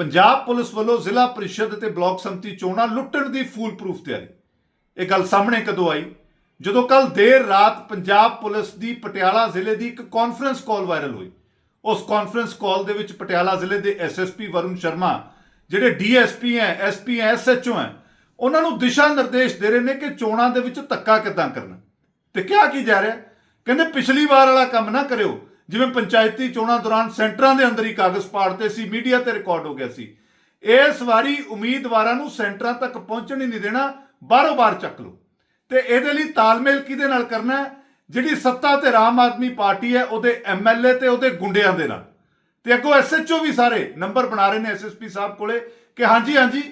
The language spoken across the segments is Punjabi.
ਪੰਜਾਬ ਪੁਲਿਸ ਵੱਲੋਂ ਜ਼ਿਲ੍ਹਾ ਪਰਿਸ਼ਦ ਤੇ ਬਲਾਕ ਸੰਮਤੀ ਚੋਣਾਂ ਲੁੱਟਣ ਦੀ ਫੂਲ ਪ੍ਰੂਫ ਤਿਆਰੀ। ਇਹ ਗੱਲ ਸਾਹਮਣੇ ਕਦੋਂ ਆਈ? ਜਦੋਂ ਕੱਲ ਦੇਰ ਰਾਤ ਪੰਜਾਬ ਪੁਲਿਸ ਦੀ ਪਟਿਆਲਾ ਜ਼ਿਲ੍ਹੇ ਦੀ ਇੱਕ ਕਾਨਫਰੰਸ ਕਾਲ ਵਾਇਰਲ ਹੋਈ। ਉਸ ਕਾਨਫਰੰਸ ਕਾਲ ਦੇ ਵਿੱਚ ਪਟਿਆਲਾ ਜ਼ਿਲ੍ਹੇ ਦੇ ਐਸਐਸਪੀ ਵਰੁਣ ਸ਼ਰਮਾ, ਜਿਹੜੇ ਡੀਐਸਪੀ ਹੈ ਐਸਪੀ ਹੈ ਐਸਐਚਓ ਹੈ ਉਹਨਾਂ ਨੂੰ ਦਿਸ਼ਾ ਨਿਰਦੇਸ਼ ਦੇ ਰਹੇ ਨੇ ਕਿ ਚੋਣਾਂ ਦੇ ਵਿੱਚ ਧੱਕਾ ਕਿੱਦਾਂ ਕਰਨਾ। ਤੇ ਕਿਹਾ ਕੀ ਜਾ ਰਿਹਾ? ਕਹਿੰਦੇ ਪਿਛਲੀ ਵਾਰ ਵਾਲਾ ਕੰਮ ਨਾ ਕਰਿਓ। ਜਿਵੇਂ ਪੰਚਾਇਤੀ ਚੋਣਾਂ ਦੌਰਾਨ ਸੈਂਟਰਾਂ ਦੇ ਅੰਦਰ ਹੀ ਕਾਗਜ਼ ਪਾੜਦੇ ਸੀ, ਮੀਡੀਆ ਤੇ ਰਿਕਾਰਡ ਹੋ ਗਿਆ ਸੀ। ਇਸ ਵਾਰੀ ਉਮੀਦਵਾਰਾਂ ਨੂੰ ਸੈਂਟਰਾਂ ਤੱਕ ਪਹੁੰਚਣ ਹੀ ਨਹੀਂ ਦੇਣਾ, ਬਾਹਰੋਂ ਬਾਹਰ ਚੱਕ ਲਓ। ਤੇ ਇਹਦੇ ਲਈ ਤਾਲਮੇਲ ਕਿਹਦੇ ਨਾਲ ਕਰਨਾ ਹੈ? ਜਿਹੜੀ ਸੱਤਾ ਤੇ ਆਮ ਆਦਮੀ ਪਾਰਟੀ ਹੈ, ਉਹਦੇ ਐਮਐਲਏ ਤੇ ਉਹਦੇ ਗੁੰਡਿਆਂ ਦੇ ਨਾਲ। ਤੇ ਅੱਗੋਂ ਐਸਐਚਓ ਵੀ ਸਾਰੇ ਨੰਬਰ ਬਣਾ ਰਹੇ ਨੇ ਐਸਐਸਪੀ ਸਾਹਿਬ ਕੋਲੇ ਕਿ ਹਾਂਜੀ ਹਾਂਜੀ,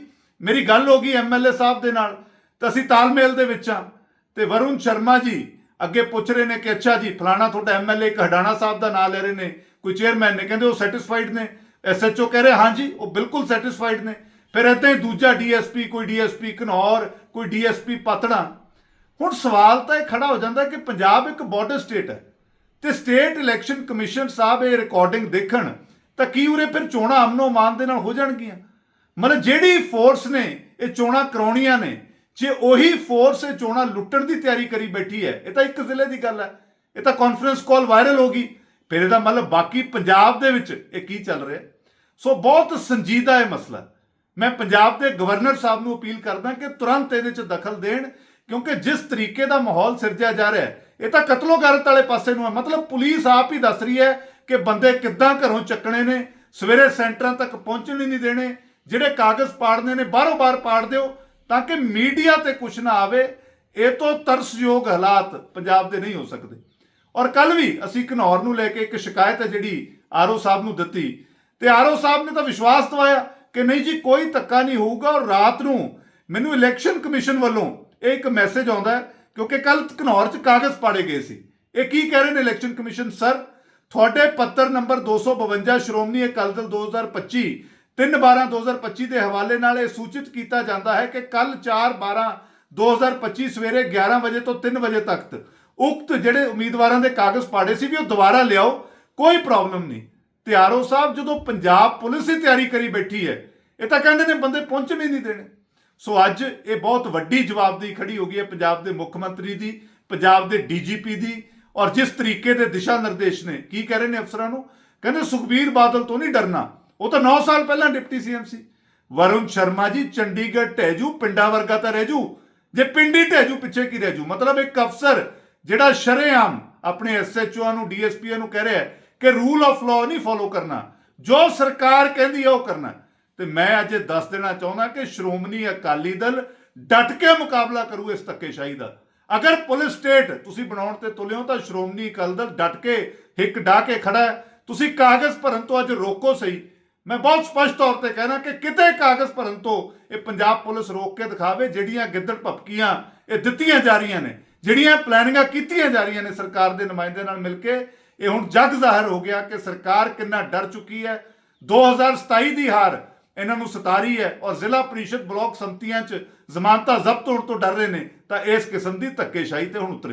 ਮੇਰੀ ਗੱਲ ਹੋ ਗਈ ਐਮਐਲਏ ਸਾਹਿਬ ਦੇ ਨਾਲ, ਤਾਂ ਅਸੀਂ ਤਾਲਮੇਲ ਦੇ ਵਿੱਚ ਆ ਤੇ ਵਰੁਣ ਸ਼ਰਮਾ ਜੀ ਅੱਗੇ ਪੁੱਛ ਰਹੇ ਨੇ ਕਿ ਅੱਛਾ ਜੀ, ਫਲਾਣਾ ਤੁਹਾਡਾ ਐਮਐਲਏ ਇੱਕ ਹਡਾਣਾ ਸਾਹਿਬ ਦਾ ਨਾਮ ਲੈ ਰਹੇ ਨੇ, ਕੋਈ ਚੇਅਰਮੈਨ ਨੇ, ਕਹਿੰਦੇ ਉਹ ਸੈਟੀਸਫਾਈਡ ਨੇ। ਐਸਐਚਓ ਕਹਿ ਰਹੇ, ਹਾਂਜੀ, ਉਹ ਬਿਲਕੁਲ ਸੈਟੀਸਫਾਈਡ ਨੇ। ਫਿਰ ਏਦਾਂ ਹੀ ਦੂਜਾ ਡੀਐਸਪੀ ਕੋਈ ਡੀਐਸਪੀ ਘਨੌਰ, ਕੋਈ ਡੀਐਸਪੀ ਪਤੜਾ ਹੁਣ ਸਵਾਲ ਤਾਂ ਇਹ ਖੜਾ ਹੋ ਜਾਂਦਾ ਕਿ ਪੰਜਾਬ ਇੱਕ ਬਾਰਡਰ ਸਟੇਟ ਹੈ ਤੇ ਸਟੇਟ ਇਲੈਕਸ਼ਨ ਕਮਿਸ਼ਨ ਸਾਹਿਬ ਇਹ ਰਿਕਾਰਡਿੰਗ ਦੇਖਣ ਤਾਂ ਕੀ ਉਰੇ ਫਿਰ ਚੋਣਾਂ ਅਮਨੋ ਮਾਨ ਦੇ ਨਾਲ ਹੋ ਜਾਣਗੀਆਂ? ਮਤਲਬ ਜਿਹੜੀ ਫੋਰਸ ਨੇ, ਇਹ ਚੋਣਾਂ ਕਰਾਉਣੀਆਂ ਨੇ ਜੇ ਉਹੀ ਫੋਰਸ ਇਹ ਚੋਣਾਂ ਲੁੱਟਣ ਦੀ ਤਿਆਰੀ ਕਰੀ ਬੈਠੀ ਹੈ, ਇਹ ਤਾਂ ਇੱਕ ਜ਼ਿਲ੍ਹੇ ਦੀ ਗੱਲ ਹੈ। ਇਹ ਤਾਂ ਕਾਨਫਰੰਸ ਕਾਲ ਵਾਇਰਲ ਹੋ ਗਈ। ਫਿਰ ਇਹਦਾ ਮਤਲਬ ਬਾਕੀ ਪੰਜਾਬ ਦੇ ਵਿੱਚ ਇਹ ਕੀ ਚੱਲ ਰਿਹਾ ਸੋ ਬਹੁਤ ਸੰਜੀਦਾ ਇਹ ਮਸਲਾ ਮੈਂ ਪੰਜਾਬ ਦੇ ਗਵਰਨਰ ਸਾਹਿਬ ਨੂੰ ਅਪੀਲ ਕਰਦਾ ਕਿ ਤੁਰੰਤ ਇਹਦੇ 'ਚ ਦਖਲ ਦੇਣ, ਕਿਉਂਕਿ ਜਿਸ ਤਰੀਕੇ ਦਾ ਮਾਹੌਲ ਸਿਰਜਿਆ ਜਾ ਰਿਹਾ ਹੈ, ਇਹ ਤਾਂ ਕਤਲੋਗਾਰਤ ਵਾਲੇ ਪਾਸੇ ਨੂੰ ਹੈ। ਮਤਲਬ ਪੁਲਿਸ ਆਪ ਹੀ ਦੱਸ ਰਹੀ ਹੈ ਕਿ ਬੰਦੇ ਕਿੱਦਾਂ ਘਰੋਂ ਚੱਕਣੇ ਨੇ, ਸਵੇਰੇ ਸੈਂਟਰਾਂ ਤੱਕ ਪਹੁੰਚਣ ਹੀ ਨਹੀਂ ਦੇਣੇ, ਜਿਹੜੇ ਕਾਗਜ਼ ਪਾੜਨੇ ਨੇ, ਬਾਹਰੋਂ ਬਾਹਰ ਪਾੜ ਦਿਓ। ਤਾਂ ਕਿ ਮੀਡੀਆ ਤੇ ਕੁਝ ਨਾ ਆਵੇ, ਇਹ ਤੋਂ ਤਰਸਯੋਗ ਹਾਲਾਤ ਪੰਜਾਬ ਦੇ ਨਹੀਂ ਹੋ ਸਕਦੇ। ਔਰ ਕੱਲ ਵੀ ਅਸੀਂ ਘਨੌਰ ਨੂੰ ਲੈ ਕੇ ਇੱਕ ਸ਼ਿਕਾਇਤ ਹੈ ਜਿਹੜੀ ਆਰਓ ਸਾਹਿਬ ਨੂੰ ਦਿੱਤੀ। ਤੇ ਆਰਓ ਸਾਹਿਬ ਨੇ ਤਾਂ ਵਿਸ਼ਵਾਸ ਦਵਾਇਆ ਕਿ ਨਹੀਂ ਜੀ, ਕੋਈ ਧੱਕਾ ਨਹੀਂ ਹੋਊਗਾ ਔਰ ਰਾਤ ਨੂੰ ਮੈਨੂੰ ਇਲੈਕਸ਼ਨ ਕਮਿਸ਼ਨ ਵੱਲੋਂ ਇਹ ਇੱਕ ਮੈਸੇਜ ਆਉਂਦਾ ਹੈ, ਕਿਉਂਕਿ ਕੱਲ ਘਨੌਰ 'ਚ ਕਾਗਜ਼ ਪਾੜੇ ਗਏ ਸੀ। ਇਹ ਕੀ ਕਹਿ ਰਹੇ ਨੇ ਇਲੈਕਸ਼ਨ ਕਮਿਸ਼ਨ? ਸਰ, ਤੁਹਾਡੇ ਪੱਤਰ ਨੰਬਰ 252 ਸ਼੍ਰੋਮਣੀ ਅਕਾਲੀ ਦਲ 2025 3/12/2025 ਦੇ ਹਵਾਲੇ ਨਾਲ ਇਹ ਸੂਚਿਤ ਕੀਤਾ ਜਾਂਦਾ ਹੈ ਕਿ ਕੱਲ 4/12/2025 ਸਵੇਰੇ 11 ਵਜੇ ਤੋਂ 3 ਵਜੇ ਤੱਕ ਉਕਤ ਜਿਹੜੇ ਉਮੀਦਵਾਰਾਂ ਦੇ ਕਾਗਜ਼ ਪਾੜੇ ਸੀ ਵੀ ਉਹ ਦੁਬਾਰਾ ਲਿਆਓ, ਕੋਈ ਪ੍ਰੋਬਲਮ ਨਹੀਂ। ਤਿਆਰੋ ਸਾਹਿਬ, ਜਦੋਂ ਪੰਜਾਬ ਪੁਲਿਸ ਹੀ ਤਿਆਰੀ ਕਰੀ ਬੈਠੀ ਹੈ, ਇਹ ਤਾਂ ਕਹਿੰਦੇ ਨੇ ਬੰਦੇ ਪਹੁੰਚਣ ਹੀ ਨਹੀਂ ਦੇਣੇ। ਸੋ ਅੱਜ ਇਹ ਬਹੁਤ ਵੱਡੀ ਜਵਾਬਦੇਹੀ ਖੜੀ ਹੋ ਗਈ ਹੈ ਪੰਜਾਬ ਦੇ ਮੁੱਖ ਮੰਤਰੀ ਦੀ, ਪੰਜਾਬ ਦੇ ਡੀਜੀਪੀ ਦੀ ਔਰ ਜਿਸ ਤਰੀਕੇ ਦੇ ਦਿਸ਼ਾ ਨਿਰਦੇਸ਼ ਨੇ। ਕੀ ਕਹਿ ਰਹੇ ਨੇ ਅਫਸਰਾਂ ਨੂੰ? ਕਹਿੰਦੇ ਸੁਖਬੀਰ ਬਾਦਲ ਤੋਂ ਨਹੀਂ ਡਰਨਾ। ਉਹ ਤਾਂ 9 ਸਾਲ ਪਹਿਲਾਂ ਡਿਪਟੀ ਸੀਐਮ ਸੀ। ਵਰੁਣ ਸ਼ਰਮਾ ਜੀ ਚੰਡੀਗੜ੍ਹ ਟਹਿਜੂ, ਪਿੰਡਾਂ ਵਰਗਾ ਤਾਂ ਰਹਿ ਜੂ ਜੇ ਪਿੰਡੀ ਟਹਿਜੂ, ਪਿੱਛੇ ਕੀ ਰਹਿ ਜੂ ਮਤਲਬ ਇੱਕ ਅਫਸਰ ਜਿਹੜਾ ਸ਼ਰੇਆਮ ਆਪਣੇ ਐਸਐਚਓ ਨੂੰ ਡੀਐਸਪੀ ਨੂੰ ਕਹਿ ਰਿਹਾ ਕਿ ਰੂਲ ਆਫ ਲਾਅ ਨਹੀਂ ਫੋਲੋ ਕਰਨਾ। ਜੋ ਸਰਕਾਰ ਕਹਿੰਦੀ ਹੈ ਉਹ ਕਰਨਾ। ਤੇ ਮੈਂ ਅੱਜ ਦੱਸ ਦੇਣਾ ਚਾਹੁੰਦਾ ਕਿ ਸ਼੍ਰੋਮਣੀ ਅਕਾਲੀ ਦਲ ਡਟ ਕੇ ਮੁਕਾਬਲਾ ਕਰੂ ਇਸ ਧੱਕੇਸ਼ਾਹੀ ਦਾ। ਅਗਰ ਪੁਲਿਸ ਸਟੇਟ ਤੁਸੀਂ ਬਣਾਉਣ ਤੇ ਤੁਲਿਓ ਤਾਂ ਸ਼੍ਰੋਮਣੀ ਅਕਾਲੀ ਦਲ ਡਟ ਕੇ ਹਿੱਕ ਡਾ ਕੇ ਖੜਾ ਹੈ। ਤੁਸੀਂ ਕਾਗਜ਼ ਭਰਨ ਤੋਂ ਅੱਜ ਰੋਕੋ ਸਹੀ। ਮੈਂ ਬਹੁਤ ਸਪਸ਼ਟ ਤੌਰ ਤੇ ਕਹਿਣਾ ਕਿ ਕਿਤੇ ਕਾਗਜ਼ ਭਰਨ ਤੋਂ ਇਹ ਪੰਜਾਬ ਪੁਲਿਸ ਰੋਕ ਕੇ ਦਿਖਾਵੇ, ਜਿਹੜੀਆਂ ਗਿੱਦੜ ਭਪਕੀਆਂ ਇਹ ਦਿੱਤੀਆਂ ਜਾ ਰਹੀਆਂ ਨੇ, ਜਿਹੜੀਆਂ ਪਲੈਨਿੰਗਾਂ ਕੀਤੀਆਂ ਜਾ ਰਹੀਆਂ ਨੇ ਸਰਕਾਰ ਦੇ ਨੁਮਾਇੰਦੇ ਨਾਲ ਮਿਲ ਕੇ, ਇਹ ਹੁਣ ਜਗ ਜ਼ਾਹਰ ਹੋ ਗਿਆ ਕਿ ਸਰਕਾਰ ਕਿੰਨਾ ਡਰ ਚੁੱਕੀ ਹੈ। 2027 ਦੀ ਹਾਰ ਇਹਨਾਂ ਨੂੰ ਸਤਾਰੀ ਹੈ ਔਰ ਜ਼ਿਲ੍ਹਾ ਪ੍ਰੀਸ਼ਦ ਬਲਾਕ ਸੰਮਤੀਆਂ 'ਚ ਜ਼ਮਾਨਤਾਂ ਜ਼ਬਤ ਹੋਣ ਤੋਂ ਡਰ ਰਹੇ ਨੇ, ਤਾਂ ਇਸ ਕਿਸਮ ਦੀ ਧੱਕੇਸ਼ਾਹੀ ਤੇ ਹੁਣ ਉਤਰੇ।